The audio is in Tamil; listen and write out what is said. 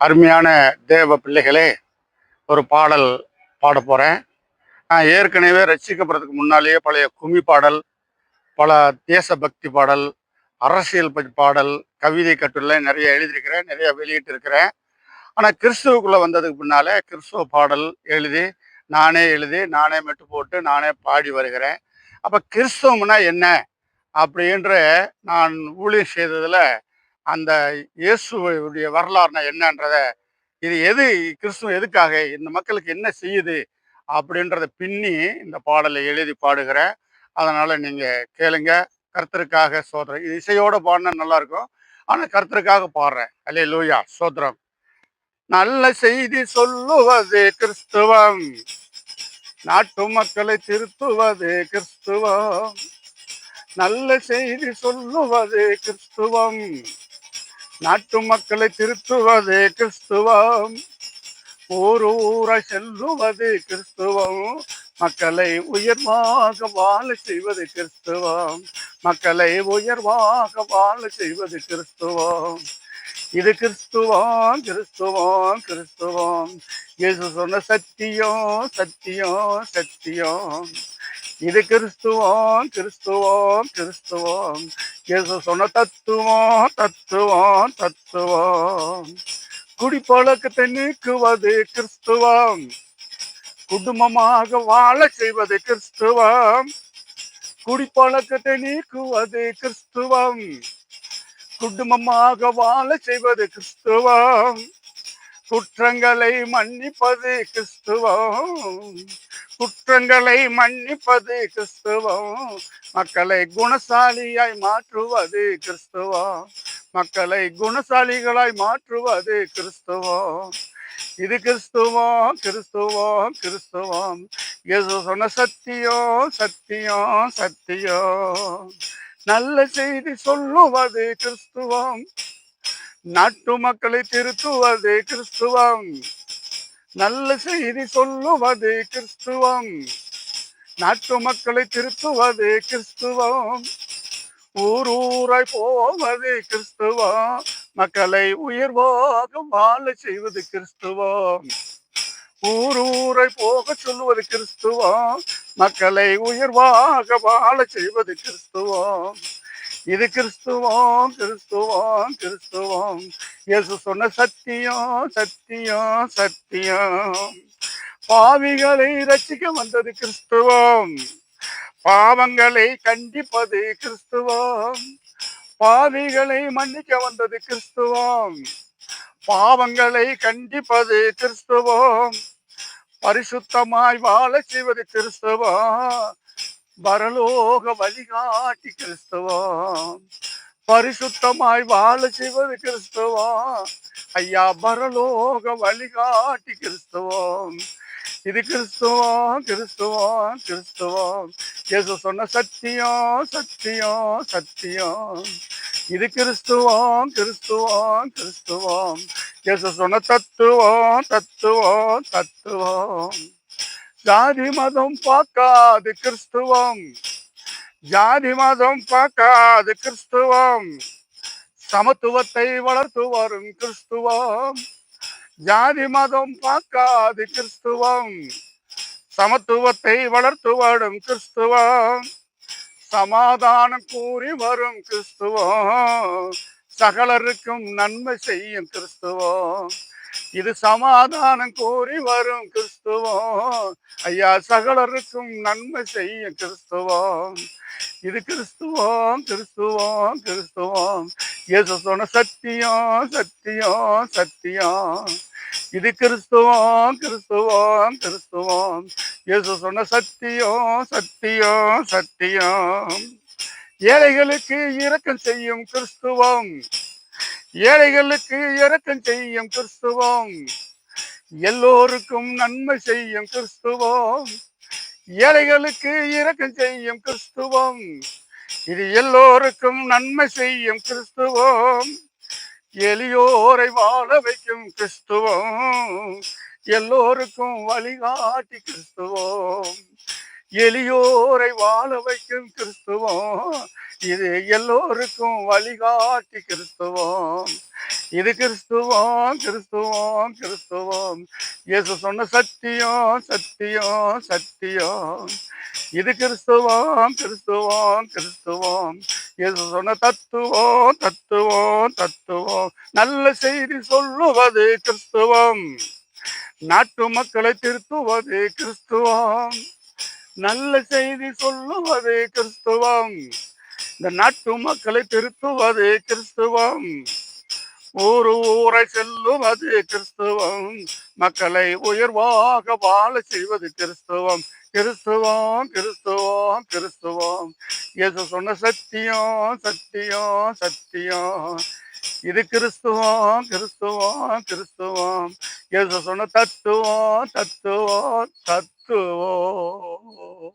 அருமையான தேவ பிள்ளைகளே ஒரு பாடல் பாட போகிறேன் நான் ஏற்கனவே ரசிக்கப்படுறதுக்கு முன்னாலேயே பழைய கும்மி பாடல் பல தேசபக்தி பாடல் அரசியல் பற்றி பாடல் கவிதை கட்டுரை நிறைய எழுதியிருக்கிறேன் நிறைய வெளியிட்டிருக்கிறேன். ஆனால் கிறிஸ்துவுக்குள்ளே வந்ததுக்கு பின்னாலே கிறிஸ்துவ பாடல் எழுதி நானே எழுதி நானே மெட்டு போட்டு நானே பாடி வருகிறேன். அப்போ கிறிஸ்தவம்னா என்ன? அப்படின்ற நான் ஊழியர் செய்ததில் அந்த இயேசுடைய வரலாறுனா என்னன்றத இது எது கிறிஸ்துவ எதுக்காக இந்த மக்களுக்கு என்ன செய்யுது அப்படின்றத பின்னி இந்த பாடலை எழுதி பாடுகிறேன் அதனால் நீங்கள் கேளுங்க. கர்த்தருக்காக சோதரம் இது இசையோடு பாடினா நல்லாயிருக்கும் ஆனால் கர்த்தருக்காக பாடுறேன். அல்லே லூயா சோதரம் நல்ல செய்தி சொல்லுவது கிறிஸ்துவம். நாட்டு மக்களை திருத்துவது கிறிஸ்துவம். நல்ல செய்தி சொல்லுவது கிறிஸ்துவம். நாட்டு மக்களை திருத்துவது கிறிஸ்துவம். ஊர் ஊரை செல்லுவது கிறிஸ்துவம். மக்களை உயர்வாக வாழ செய்வது கிறிஸ்துவம். மக்களை உயர்வாக வாழ செய்வது கிறிஸ்துவம். இது கிறிஸ்துவம் கிறிஸ்துவம் கிறிஸ்துவம். இயேசு சொன்ன சத்தியம் சத்தியம் சத்தியம். இது கிறிஸ்துவம் கிறிஸ்துவம் கிறிஸ்துவம். இயேசு சொன்ன தத்துவம் தத்துவம் தத்துவம். குடிப்பழக்கத்தை நீக்குவது கிறிஸ்துவம். குடும்பமாக வாழ செய்வது கிறிஸ்துவம். குடிப்பழக்கத்தை நீக்குவது கிறிஸ்துவம். குடும்பமாக வாழ செய்வது கிறிஸ்துவம். குற்றங்களை மன்னிப்பது கிறிஸ்துவம். குற்றங்களை மன்னிப்பது கிறிஸ்துவம். மக்களை குணசாலியாய் மாற்றுவது கிறிஸ்துவம். மக்களை குணசாலிகளாய் மாற்றுவது கிறிஸ்துவம். இது கிறிஸ்துவம் கிறிஸ்துவம் கிறிஸ்துவம். இயேசு சொன்ன சத்தியம் சத்தியம் சத்தியம். நல்ல செய்தி சொல்லுவது கிறிஸ்துவம். நாட்டு மக்களை திருத்துவது கிறிஸ்துவம். நல்ல செய்தி சொல்லுவது கிறிஸ்துவம். நாட்டு மக்களை திருத்துவது கிறிஸ்துவம். ஊர் ஊராய் போவது கிறிஸ்துவம். மக்களை உயிர்வாக வாழ செய்வது கிறிஸ்துவம். ஊர் ஊரை போக சொல்லுவது கிறிஸ்துவம். மக்களை உயர்வாக வாழ செய்வது கிறிஸ்துவம். இது கிறிஸ்துவம் கிறிஸ்துவம் கிறிஸ்துவம். இயேசு சொன்ன சத்தியம் சத்தியம் சத்தியம். பாவிகளை ரசிக்க வந்தது கிறிஸ்துவம். பாவங்களை கண்டிப்பது கிறிஸ்துவம். பாவிகளை மன்னிக்க வந்தது கிறிஸ்துவம். பாவங்களை கண்டிப்பது கிறிஸ்துவம். பரிசுத்தமாய் வாழ செய்வது கிறிஸ்துவம். பரலோக வழிகாட்டி கிறிஸ்துவம். பரிசுத்தமாய் வாழ செய்வது கிறிஸ்துவம். ஐயா பரலோக வழிகாட்டி கிறிஸ்துவம். இது கிறிஸ்துவம் கிறிஸ்துவம் கிறிஸ்துவம். இயேசு சொன்ன சத்தியம் சத்தியம் சத்தியம். இது கிறிஸ்துவம் கிறிஸ்துவம் கிறிஸ்துவம். இயேசு சொன்ன தத்துவம் தத்துவம் தத்துவம். ஜாதி மதம் பார்க்காது கிறிஸ்துவம். ஜாதி மதம் பார்க்காது கிறிஸ்துவம். சமத்துவத்தை வளர்த்து வரும் கிறிஸ்துவம். ஜாதி மதம் பார்க்காது கிறிஸ்துவம். சமத்துவத்தை வளர்த்து வரும் கிறிஸ்துவம். சமாதானம் கூறி வரும் கிறிஸ்துவம். சகலருக்கும் நன்மை செய்யும் கிறிஸ்துவம். இது சமாதானம் கூறி வரும் கிறிஸ்துவம். ஐயா சகலருக்கும் நன்மை செய்யும் கிறிஸ்துவம். இது கிறிஸ்துவம் கிறிஸ்துவம் கிறிஸ்துவம். இயேசு சொன்ன சத்தியம் சத்தியம் சத்தியம். இது கிறிஸ்துவம் கிறிஸ்துவம் கிறிஸ்துவம். இயேசு சொன்ன சத்தியம் சத்தியம் சத்தியம். ஏழைகளுக்கு இரக்கம் செய்யும் கிறிஸ்துவம். ஏழைகளுக்கு இரக்கம் செய்யும் கிறிஸ்துவம். எல்லோருக்கும் நன்மை செய்யும் கிறிஸ்துவம். ஏழைகளுக்கு இரக்கம் செய்யும் கிறிஸ்துவம். இது எல்லோருக்கும் நன்மை செய்யும் கிறிஸ்துவம். எளியோரை வாழ வைக்கும் கிறிஸ்துவம். எல்லோருக்கும் வழிகாட்டி கிறிஸ்துவம். எளியோரை வாழ வைக்கும் கிறிஸ்துவம். இது எல்லோருக்கும் வழிகாட்டி கிறிஸ்துவம். இது கிறிஸ்துவம் கிறிஸ்துவம் கிறிஸ்துவம். இயேசு சொன்ன சத்தியம் சத்தியம் சத்தியம். இது கிறிஸ்துவம் கிறிஸ்துவம் கிறிஸ்துவம். இயேசு சொன்ன தத்துவம் தத்துவம் தத்துவம். நல்ல செய்தி சொல்லுவது கிறிஸ்துவம். நாட்டு மக்களை திருத்துவது கிறிஸ்துவம். நல்ல செய்தி சொல்லுவது கிறிஸ்துவம். இந்த நாட்டு மக்களை திருத்துவது கிறிஸ்துவம். ஊரு ஊரை செல்லுவது கிறிஸ்துவம். மக்களை உயர்வாக வாழ செய்வது கிறிஸ்துவம். கிறிஸ்துவம் கிறிஸ்துவம் கிறிஸ்துவம். இயேசு சொன்ன சத்தியம் சத்தியம் சத்தியம். இது கிறிஸ்துவம் கிறிஸ்துவம் கிறிஸ்துவம். இயேசு சொன்ன தத்துவம் தத்துவம் தத்துவம். Senhor.